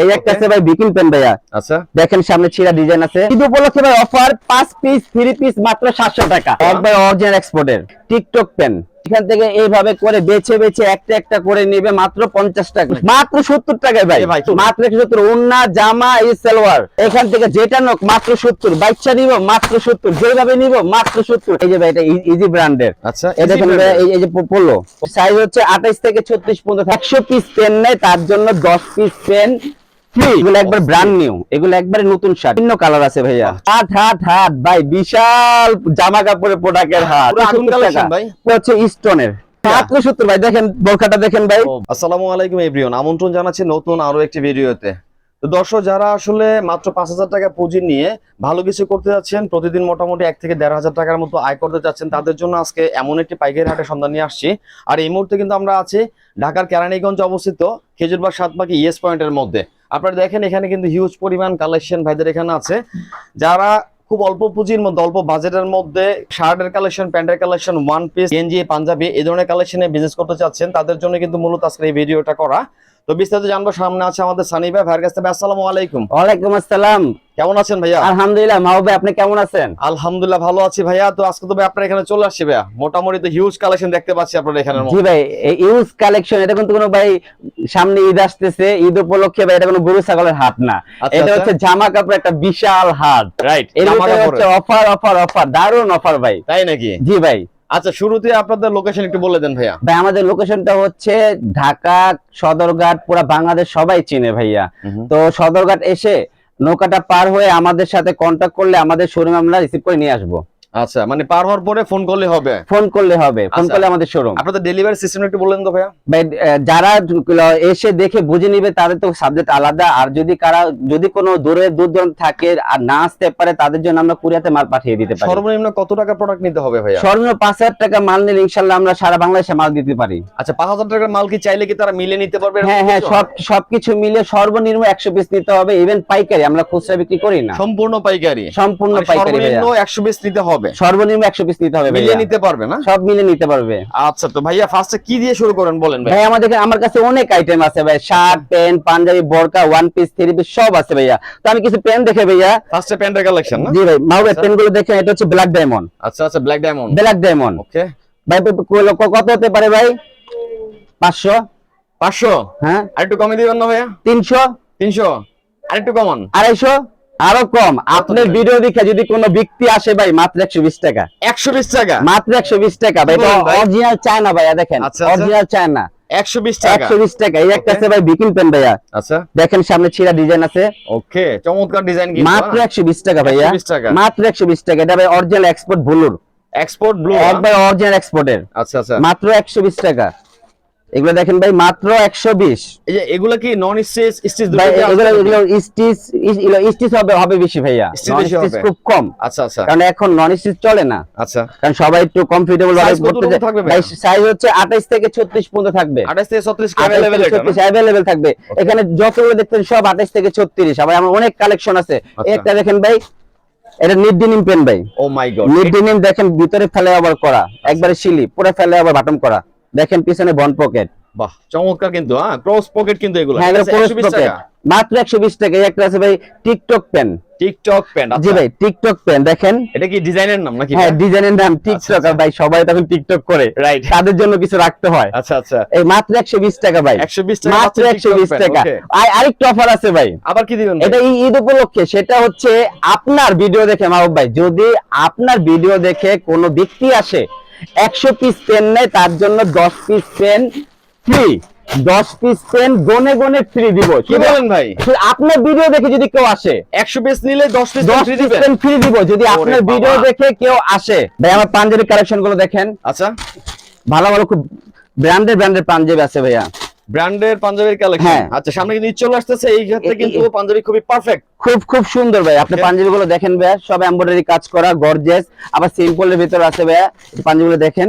এই একটা আছে ভাই বিকিন পেন ভাইয়া। আচ্ছা। দেখেন সামনে ছিড়া ডিজাইন আছে। ঈদ উপলক্ষে ভাই অফার পিস পিস মাত্র সাতশো টাকা। একবার অরিজিনাল এক্সপোর্টের টিকটক পেন এখান থেকে এইভাবে করে বেছে বেছে একটা একটা করে নেবে মাত্র পঞ্চাশ টাকা। মাত্র সত্তর টাকায় ভাই। মাত্র সত্তর। উন্না জামা এই সালোয়ার। এখান থেকে যেটা নোক মাত্র সত্তর। বাচ্চা নিব মাত্র সত্তর। যেভাবে নিব মাত্র সত্তর। এই যে ভাই এটা ইজি ব্র্যান্ডের আচ্ছা এই দেখেন। এই যে পড়ল সাইজ হচ্ছে আঠাইশ থেকে ছত্রিশ পর্যন্ত। একশো পিস পেন নেয় তার জন্য দশ পিস পেন এগুলো একবার ব্র্যান্ড নিউ এগুলো একবারে নতুন শার্ট ভিন্ন কালার আছে ভাইয়া। হাট হাট হাট ভাই বিশাল জামা কাপড়ের প্রোডাক্টের হাট পুরো আগুন 70 ভাই। হচ্ছে স্টোনের ভাই দেখেন বোরখাটা দেখেন ভাই। আসসালামু আলাইকুম এভরিওয়ান আমন্ত্রণ জানাচ্ছি নতুন আরও একটি ভিডিওতে। তো দর্শক যারা আসলে মাত্র পাঁচ হাজার টাকা পুঁজি নিয়ে ভালো কিছু করতে যাচ্ছেন প্রতিদিন মোটামুটি এক থেকে দেড় হাজার টাকার মতো আয় করতে যাচ্ছেন তাদের জন্য আজকে এমন একটি পাইকারি হাটের সন্ধান নিয়ে আসছি। আর এই মুহূর্তে কিন্তু আমরা আছি ঢাকার কেরানীগঞ্জ অবস্থিত খেজুরবাগ সাতমাকি ইয়েস পয়েন্টের মধ্যে। আপনারা দেখেন এখানে কিন্তু হিউজ পরিমাণ কালেকশন ভাইদের এখানে আছে। যারা খুব অল্প পুঁজির মধ্যে, অল্প বাজেটের মধ্যে শার্টের কালেকশন প্যান্টের কালেকশন ওয়ান পিস গেঞ্জি পাঞ্জাবি, এই ধরনের কালেকশনে বিজনেস করতে চাচ্ছেন, তাদের জন্য কিন্তু মূলত আজকে এই ভিডিওটা করা। তো বিস্তারিত জানব, সামনে আছে আমাদের সানি ভাই ভাইয়ের কাছ। থেকে আসসালামু আলাইকুম। ওয়ালাইকুম আসসালাম। কেমন আছেন ভাইয়া? আলহামদুলিল্লাহ মাহবুব ভাই আপনি কেমন আছেন? আলহামদুলিল্লাহ ভালো আছি ভাইয়া। তো আজকে তো ভাই আপনার এখানে চলে আসছি ভাইয়া। মোটামুটি তো হিউজ কালেকশন দেখতে পাচ্ছি আপনার এখানে জি ভাই ইউজ কালেকশন এটা কিন্তু কোনো ভাই সামনে ঈদ আসতেছে ঈদ উপলক্ষে ভাই এটা কোনো গরু ছাগলের হাট না। আচ্ছা, এটা আচ্ছা। হচ্ছে জামা কাপড় একটা বিশাল হাট। রাইট ভিতরে হচ্ছে অফার অফার অফার দারুণ অফার ভাই। তাই নাকি? জি ভাই। আচ্ছা শুরুতে আপনাদের লোকেশন একটু বলে দেন ভাইয়া। ভাই আমাদের লোকেশনটা হচ্ছে ঢাকা সদরঘাট পুরো বাংলাদেশ সবাই চিনে ভাইয়া। তো সদরঘাট এসে নৌকাটা পার হয়ে আমাদের সাথে কন্ট্যাক্ট করলে আমাদের শোরুমে আমরা রিসিভ করে নিয়ে আসব। আচ্ছা মানে পার হওয়ার পরে ফোন করলে হবে? ফোন করলে হবে ফোন আচ্ছা। করলে আমাদের শোরুম আপনাদের ডেলিভারি সিস্টেম একটু বললেন তো ভাইয়া। ভাই যারা এসে দেখে বুঝে নিবে তাদের তো সাবজেক্ট আলাদা। আর যদি কারা যদি কোনো দূরে দূর দূরান্ত থাকে আর না আসতে পারে তাদের জন্য আমরা কুরিয়াতে মাল পাঠিয়ে দিতে পারি। সর্বনিম্ন কত টাকা প্রোডাক্ট নিতে হবে ভাইয়া? সর্বনিম্ন পাঁচ হাজার টাকা মাল নিলে ইনশাল্লাহ আমরা সারা বাংলাদেশে মাল দিতে পারি। আচ্ছা পাঁচ হাজার টাকার মাল কি চাইলে কি তারা মিলে নিতে পারবে হ্যাঁ হ্যাঁ সব সবকিছু মিলে সর্বনিম্ন একশো পিস নিতে হবে। ইভেন পাইকারি আমরা খুচরা বিক্রি করি না। সম্পূর্ণ পাইকারি। সম্পূর্ণ মানে পাইকারি সর্বনিম্ন। একশো পিস নিতে হবে। সর্বনিম্ন একশো পিস নিতে হবে মিলিয়ে নিতে পারবে না? সব মিলে নিতে পারবে। আচ্ছা তো ভাইয়া ফার্স্টে কি দিয়ে শুরু করেন বলেন ভাই ভাই আমাদের আমার কাছে অনেক আইটেম আছে ভাই শার্ট প্যান্ট পাঞ্জাবি বোরকা ওয়ান পিস থ্রি পিস সব আছে ভাইয়া। তো আমি কিছু পেন দেখে ভাইয়া। ফার্স্টে প্যান্টের কালেকশন না? জি ভাই মাহবুব আচ্ছা। পেনগুলো দেখেন এটা হচ্ছে ব্ল্যাক ডায়মন্ড আচ্ছা আচ্ছা black diamond black diamond okay ভাই কত হতে পারে ভাই? পাঁচশো। পাঁচশো? হ্যাঁ। আর একটু কমে দিবেন না ভাইয়া? তিনশো। তিনশো? আর একটু কমান। আড়াইশো? আরও কম। আপনার ভাই? ভিডিও দেখে যদি কোনো ব্যক্তি আসে ভাই মাত্র একশো বিশ টাকা। একশো বিশ টাকা? মাত্র একশো বিশ টাকা। ভাই অরিজিনাল চায়না ভাইয়া দেখেন। আচ্ছা, আচ্ছা। অরিজিনাল চায়না একশো বিশ টাকা। একশো বিশ টাকা। এই একটা আছে ভাই পেন ভাইয়া। আচ্ছা। দেখেন সামনে ছিড়া ডিজাইন আছে। ওকে চমৎকার ডিজাইন মাত্র একশো বিশ টাকা ভাইয়া। মাত্র একশো বিশ টাকা। এটা ভাই অরিজিনাল এক্সপোর্ট ব্লুর এক্সপোর্ট ব্লু একবার অরিজিনাল এক্সপোর্টের আচ্ছা আচ্ছা। মাত্র একশো বিশ টাকা। এগুলো দেখেন ভাই মাত্র একশো বিশ। এই যে এগুলা কি নন স্টিচ স্টিচ দুটো এগুলো এগুলো স্টিচ স্টিচ হবে হবে বেশি ভাইয়া। স্টিচ খুব কম। আচ্ছা আচ্ছা। কারণ এখন নন স্টিচ চলে না। আচ্ছা। কারণ সবাই একটু কমফোর্টেবল ভাবে করতে চায়। সাইজ হচ্ছে 28 থেকে 36 পর্যন্ত থাকবে। 28 থেকে 36 28 অ্যাভেলেবল এটা 36 available থাকবে। এখানে যতগুলো দেখতেন সব 28 থেকে 36 আবার আমার অনেক কালেকশন আছে। আচ্ছা। একটা দেখেন ভাই এটা নিড ডিনিম পেন ভাই। ও মাই গড নিড ডিনিম দেখেন ভিতরে ফেলে আবার করা। একবারে শিলি পুরো ফেলে আবার বাটন করা। দেখেন পিছনে বন পকেট বাহ চমৎকার কিন্তু হ্যাঁ ক্রস পকেট কিন্তু এগুলো। হ্যাঁ ঠিক এগুলো আছে, ক্রস পকেট মাত্র 120 টাকা। একটা আছে ভাই টিকটক পেন টিকটক প্যান্ট জি ভাই টিকটক পেন দেখেন। এটা কি ডিজাইনের নাম নাকি হ্যাঁ ডিজাইনের নাম টিকটক আচ্ছা। আর ভাই সবাই তখন টিকটক করে। রাইট তাদের জন্য কিছু রাখতে হয়। আচ্ছা আচ্ছা। এই মাত্র 120 টাকা ভাই। 120 টাকা মাত্র TikTok একশো বিশ pen, টাকা। okay। আর আরেকটা অফার আছে ভাই। আবার কি দিবেন এটা ঈদ উপলক্ষে সেটা হচ্ছে আপনার ভিডিও দেখে মাহবুব ভাই যদি আপনার ভিডিও দেখে কোনো ব্যক্তি আসে একশো পিস পেন নেয় তার জন্য দশ পিস পেন ফ্রি দশ পিস পেন গনে গনে ফ্রি দিব। কি বলেন ভাই? আপনার ভিডিও দেখে যদি কেউ আসে 100 পিস নিলে 10 পিস দশ পিস পেন ফ্রি দিব। যদি আপনার ভিডিও দেখে কেউ আসে ভাই আমার পাঞ্জাবি কালেকশনগুলো দেখেন। আচ্ছা। ভালো ভালো খুব ব্র্যান্ডের ব্র্যান্ডের পাঞ্জাবি আছে ভাইয়া। ব্র্যান্ডের পাঞ্জাবির কালেকশন হ্যাঁ। আচ্ছা সামনে কিন্তু চলে আসতেছে এই ক্ষেত্রে কিন্তু পাঞ্জাবি খুবই পারফেক্ট খুব খুব সুন্দর ভাই। আপনি. পাঞ্জাবি গুলো দেখেন ভাইয়া সব এমব্রয়ডারি কাজ করা গর্জেস আবার সিম্পল এর ভিতর আছে ভাইয়া পাঞ্জাবি গুলো দেখেন।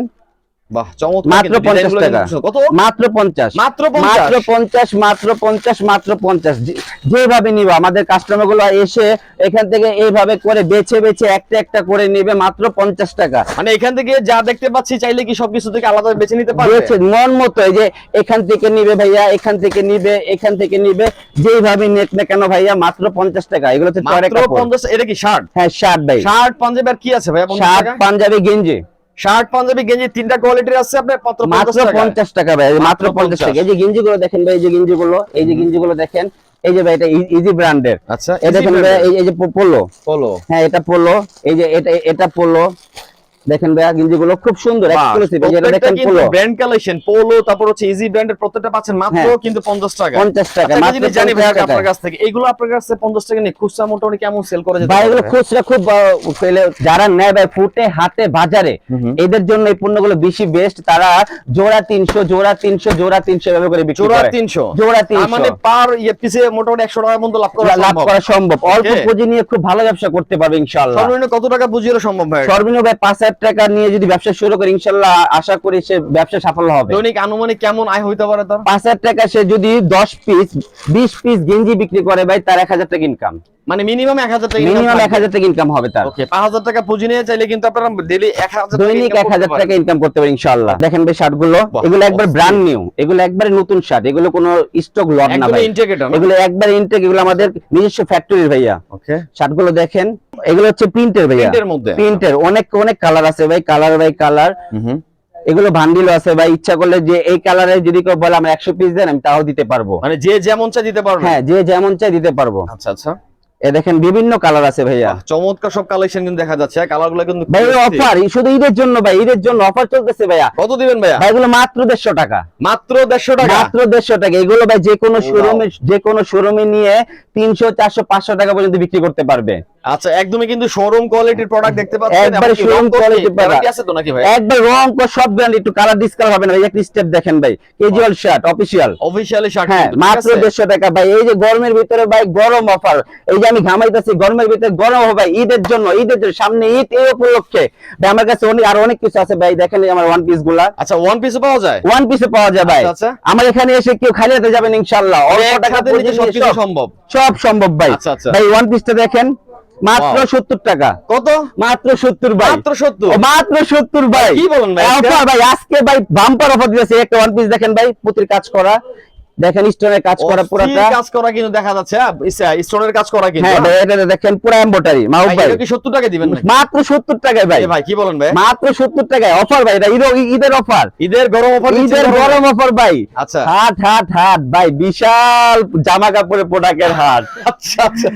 বাহ চমৎকার মাত্র 50 টাকা। কত? মাত্র পঞ্চাশ। মাত্র মাত্র 50 মাত্র পঞ্চাশ মাত্র পঞ্চাশ। যে- যেভাবে নিব আমাদের কাস্টমারগুলো এসে এখান থেকে এইভাবে করে বেছে বেছে একটা একটা করে নিবে মাত্র পঞ্চাশ টাকা। মানে এখান থেকে যা দেখতে পাচ্ছি চাইলে কি সবকিছু থেকে আলাদা বেছে নিতে পারবে? বেছে মন মতো এই যে এখান থেকে নিবে ভাইয়া এখান থেকে নিবে এখান থেকে নিবে যেইভাবে নেট না কেন ভাইয়া মাত্র পঞ্চাশ টাকা। এগুলো চড়ে মাত্র 50 এটা কি শার্ট? হ্যাঁ শার্ট ভাই। শার্ট পাঞ্জাবি আর কি আছে ভাই 50 শার্ট পাঞ্জাবি গেঞ্জি। শার্ট পাঞ্জাবি গেঞ্জি তিনটা কোয়ালিটির আছে আপনার মাত্র 50 মাত্র টাকা। পঞ্চাশ টাকা ভাই মাত্র মাত্র পঞ্চাশ 50 টাকা এই যে গেঞ্জি গুলো দেখেন ভাই এই যে গেঞ্জি গুলো এই যে গেঞ্জি গুলো দেখেন এই যে ভাই এটা ইজি ব্র্যান্ডের আচ্ছা এই দেখেন ভাই এই যে পোলো। পোলো। হ্যাঁ এটা পোলো। এই যে এটা এটা পোলো। দেখেন ভাইয়া গেঞ্জি গুলো খুব সুন্দর এক্সক্লুসিভ এই যে এটা দেখেন পোলো ব্র্যান্ড কালেকশন পোলো তারপর হচ্ছে ইজি ব্র্যান্ডের প্রত্যেকটা পাচ্ছেন মাত্র হ্যাঁ। কিন্তু 50 টাকা। 50 টাকা, আচ্ছা, মাত্র জানি ভাই 50 টাকা। আপনার কাছ থেকে এগুলো আপনার কাছে 50 টাকা নিয়ে খুচরা মোটামুটি কেমন সেল করে যেতে ভাই এগুলো খুচরা খুব পেলে যারা নেয় ভাই ফুটে হাতে বাজারে। এদের জন্য এই পণ্যগুলো বেশি বেস্ট তারা জোড়া তিনশো জোড়া তিনশো জোড়া তিনশো এভাবে করে বিক্রি করে। জোড়া 300 জোড়া 300 মানে পার ইয়ে পিছে মোটামুটি 100 টাকার মতো লাভ করা লাভ করা সম্ভব। অল্প পুঁজি নিয়ে খুব ভালো ব্যবসা করতে পারবে ইনশাআল্লাহ। সর্বনিম্ন কত টাকা পুঁজি সম্ভব ভাই? সর্বনিম্ন ভাই পাঁচ হাজার টাকা নিয়ে যদি ব্যবসা শুরু করে ইনশাল্লাহ আশা করি সে ব্যবসা সাফল্য হবে। দৈনিক আনুমানিক কেমন আয় হইতে পারে তার? পাঁচ হাজার টাকা সে যদি দশ পিস বিশ পিস গেঞ্জি বিক্রি করে ভাই তার এক হাজার টাকা ইনকাম মানে মিনিমাম 1000 টাকা মিনিমাম এক হাজার টাকা ইনকাম হবে তার। ওকে 5000 টাকা পুঁজি নিয়ে চাইলে কিন্তু আপনারা ডেইলি 1000 দৈনিক income এক হাজার করতে পারেন। টাকা ইনকাম করতে পারে ইনশাল্লাহ। দেখেন ভাই এগুলো একবার। ব্র্যান্ড নিউ এগুলো একবারে নতুন শার্ট এগুলো কোনো স্টক লট না ভাই। এগুলো একবার ইনটেক এগুলো আমাদের নিজস্ব ফ্যাক্টরির ভাইয়া। ওকে শার্টগুলো দেখেন এগুলো হচ্ছে প্রিন্টের ভাইয়া। প্রিন্টের মধ্যে। প্রিন্টের অনেক অনেক কালার আছে ভাই কালার বাই কালার এগুলো ভান্ডিলও আছে ভাই ইচ্ছা করলে যে এই কালারে যদি কেউ বলে আমরা একশো পিস দেন আমি তাও দিতে পারব। মানে যে যেমন চা দিতে পারবে। হ্যাঁ যে যেমন চাই দিতে পারব। আচ্ছা আচ্ছা। এ দেখেন বিভিন্ন কালার আছে ভাইয়া। চমৎকার সব কালেকশন কিন্তু দেখা যাচ্ছে। কিন্তু ভাই অফার শুধু ঈদের জন্য ভাই ঈদের জন্য অফার চলতেছে ভাইয়া। কত দিবেন ভাইয়া? ভাই এগুলো মাত্র দেড়শো টাকা। মাত্র দেড়শো টাকা? মাত্র দেড়শো টাকা। এগুলো ভাই যে কোনো. শোরুমে যে কোনো শোরুমে নিয়ে তিনশো চারশো পাঁচশো টাকা পর্যন্ত বিক্রি করতে পারবে। আচ্ছা একদমই কিন্তু শোরুম কোয়ালিটির প্রোডাক্ট দেখতে পাচ্ছেন একবারে product। guarantee আছে তো নাকি ভাই? একবার রং কো সব ব্র্যান্ড একটু কালার ডিসকালার হবে না ভাই একটা স্টেপ দেখেন ভাই। ক্যাজুয়াল শার্ট অফিশিয়ালি শার্ট হ্যাঁ মাত্র দেড়শো টাকা ভাই এই যে গরমের ভিতরে ভাই গরম অফার এই যে আমি ঘামাইতেছি গরমের ভিতরে গরম হবে ঈদের জন্য ঈদের জন্য সামনে ঈদ এই উপলক্ষে। ভাই আমার কাছে অনেক আরও অনেক কিছু আছে ভাই দেখেন আমার ওয়ান পিসগুলা। আচ্ছা ওয়ান পিসে পাওয়া যায়? ওয়ান পিসে পাওয়া যায় ভাই। আচ্ছা, আচ্ছা। আমার এখানে এসে কেউ খালি হাতে যাবেন ইনশাল্লাহ অল্প এক টাকা হাতে নিচে পুঁজি নিয়ে সবকিছু সব- সম্ভব। সব সম্ভব ভাই। আচ্ছা, আচ্ছা। ভাই ওয়ান পিসটা দেখেন। মাত্র সত্তর টাকা। কত? মাত্র সত্তর ভাই। মাত্র 70 ও, মাত্র সত্তর ভাই কি বলেন ভাই? অফার ভাই আজকে ভাই বাম্পার অফার দিয়েছে একটা ওয়ান পিস দেখেন ভাই পুতির কাজ করা। দেখেন স্টোনের কাজ করা পুরাটা। কাজ করা কিন্তু দেখা যাচ্ছে স্টোনের কাজ করা কিন্তু হ্যাঁ এটা দেখেন পুরো এমব্রয়ডারি মাহবুব ভাই, ভাই। এটা কি 70 টাকা দিবেন মাত্র সত্তর টাকায় ভাই। ভাই কি বলেন ভাই? মাত্র সত্তর টাকায় অফার ভাই এটা ঈদের অফার ঈদের গরম অফার ঈদের গরম অফার ভাই। আচ্ছা। হাট হাট হাট ভাই বিশাল জামা কাপড়ের প্রোডাক্টের হাট। আচ্ছা আচ্ছা।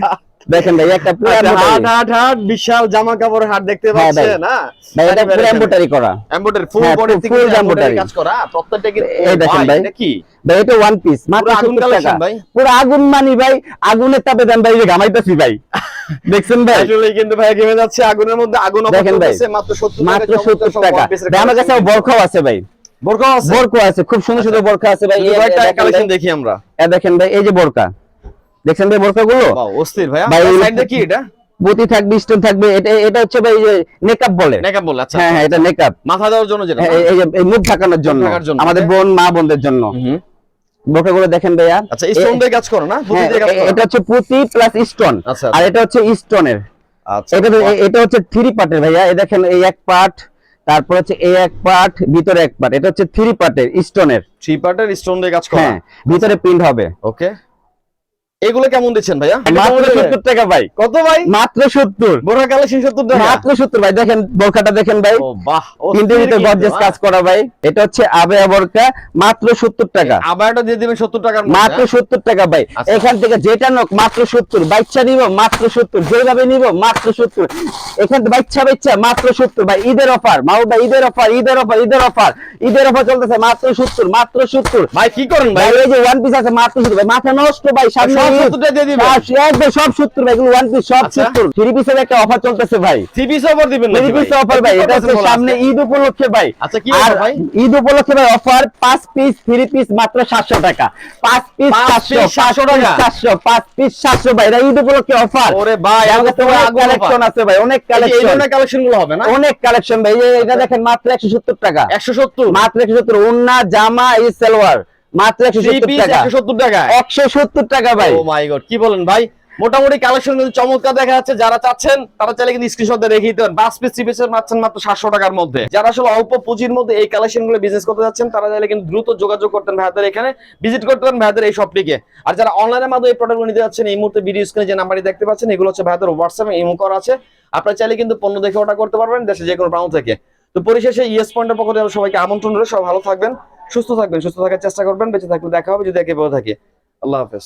দেখেন ভাই একটা পুরো আচ্ছা, হাট হাট হাট বিশাল জামা কাপড়ের হাট দেখতে হ্যাঁ, পাচ্ছেন না ভাই এটা পুরো এমব্রয়ডারি করা। এমব্রয়ডারি ফুল হ্যাঁ, বডি থেকে full এমব্রয়ডারি কাজ করা। প্রত্যেকটা কিন্তু এই দেখেন ভাই। এটা কি? ভাই এটা ওয়ান পিস মাত্র 70 টাকা। পুরো আগুন মানি ভাই। আগুনের তাপে দেন ভাই ঘামাইতেছি ভাই। দেখছেন ভাই? আসলে কিন্তু ভাই গেমে যাচ্ছে আগুনের মধ্যে আগুন ভাই। মাত্র 70 মাত্র টাকা সত্তর টাকা। ভাই আমার কাছে বরখাও আছে ভাই। বোরকা আছে? বরখা আছে খুব সুন্দর সুন্দর বরখা আছে ভাই। এই- একটা কালেকশন দেখি আমরা। এই দেখেন ভাই এই যে বরকা দেখছেন ভাই বরকা গুলো অস্থির ভাই। সাইড দেখি এটা? বুতি থাকবে স্টোন থাকবে এটা এটা হচ্ছে ভাই নেকআপ বলে। মেকআপ বল আচ্ছা হ্যাঁ হ্যাঁ এটা নেকআপ মাথা দেওয়ার জন্য যেটা এই এই যে এই মুখ ঢাকানোর জন্য। ঢাকার জন্য, আমাদের বোন মা বোনদের জন্য। বোরকা গুলো দেখেন ভাইয়া। আচ্ছা স্টোন দিয়ে কাজ করো না? পুঁতি হ্যাঁ, দিয়ে কাজ করো। এটা হচ্ছে পুঁতি প্লাস স্টোন আচ্ছা, আর এটা হচ্ছে স্টোনের আচ্ছা এটা এটা হচ্ছে থ্রি পার্টের ভাইয়া। এই দেখেন এই এক পার্ট তারপর হচ্ছে এই এক পার্ট ভিতরে এক পার্ট এটা হচ্ছে থ্রি পার্টের স্টোনের থ্রি পার্টের স্টোন দিয়ে কাজ করা। হ্যাঁ ভিতরে প্রিন্ট হবে। ওকে এগুলো কেমন দিচ্ছেন ভাইয়া? মাত্র সত্তর টাকা ভাই। কত ভাই? মাত্র সত্তর। বোরকা কালেকশন 70 টাকা? মাত্র সত্তর ভাই দেখেন বোরখাটা দেখেন ভাই। ও বাহ তিনটে ভিতরে গর্জেস কাজ করা ভাই। এটা হচ্ছে আবেয়া বোরকা মাত্র সত্তর টাকা। আবারটা দিয়ে দিবেন 70 টাকার মধ্যে মাত্র সত্তর টাকা ভাই। আচ্ছা। এখান থেকে যেটা নোক মাত্র সত্তর। বাচ্চা নিব মাত্র সত্তর। যেভাবে নিব মাত্র সত্তর। এখান থেকে বাচ্চা বাচ্চা মাত্র সত্তর ভাই। ঈদের অফার মাও ভাই ঈদের অফার ঈদের অফার ঈদের অফার। ঈদের অফার চলতেছে মাত্র সত্তর মাত্র সত্তর। ভাই কি করেন ভাই? ভাই এই যে ওয়ান পিস আছে মাত্র সত্তর ভাই। মাথা নষ্ট ভাই সামনে সব সত্তর টাকা দিয়ে দিবেন। একদম সব সত্তর ভাই ওয়ান পিস সব আচ্ছা। সত্তর। থ্রি পিসের একটা অফার চলতেছে ভাই। থ্রি পিস অফার দিবেন থ্রি পিস অফার ভাই? এটা হচ্ছে সামনে ঈদ উপলক্ষে ভাই। আচ্ছা, কি ভাই? ঈদ উপলক্ষে ভাই অফার পাঁচ পিস থ্রি পিস মাত্র সাতশো টাকা। পাঁচ পিস পাঁচ সাতশো টাকা? সাতশো পাঁচ পিস সাতশো ভাই এটা ঈদ উপলক্ষে অফার ওরে ভাই, কালেকশন আছে ভাই অনেক কালেকশন কালেকশনগুলো হবে না? অনেক কালেকশন ভাই এটা দেখেন মাত্র একশো সত্তর টাকা। একশো সত্তর? মাত্র একশো সত্তর ওন্না জামা এই সালোয়ার মাত্র টাকা। ভাই। ও মাই গড কি বলেন ভাই? মোটামুটি কালেকশন কিন্তু চমৎকার দেখা যাচ্ছে। যারা চাচ্ছেন তারা চাইলে কিন্তু স্ক্রিনশট দিয়ে রেখে দিতে পারেন। বাস পিস থ্রি পিসের পাচ্ছেন মাত্র সাতশো টাকার মধ্যে। যারা আসলে অল্প পুঁজির মধ্যে এই কালেকশনগুলো বিজনেস করতে যাচ্ছেন তারা চাইলে কিন্তু দ্রুত যোগাযোগ করতেন এখানে। ভিজিট করতে পারেন ভাইয়াদের এই শপটিকে আর যারা অনলাইনের মাধ্যমে এই প্রোডাক্ট নিতে যাচ্ছেন এই মুহূর্তে ভিডিও স্ক্রিনে যে নাম্বারটি দেখতে পাচ্ছেন এগুলো হচ্ছে ভাইয়াদের হোয়াটসঅ্যাপে ইমো করা আছে। আপনারা চাইলে কিন্তু পণ্য দেখে অর্ডার করতে পারবেন দেশে যে কোনো প্রান্ত থেকে। তো পরিশেষে ইএস পয়েন্টের পক্ষ থেকে সবাইকে আমন্ত্রণ রইল। সবাই ভালো থাকবেন। সুস্থ থাকবেন, সুস্থ থাকার চেষ্টা করবেন, বেঁচে থাকলে দেখা হবে, যদি একে পাওয়া থাকে। আল্লাহ হাফেজ।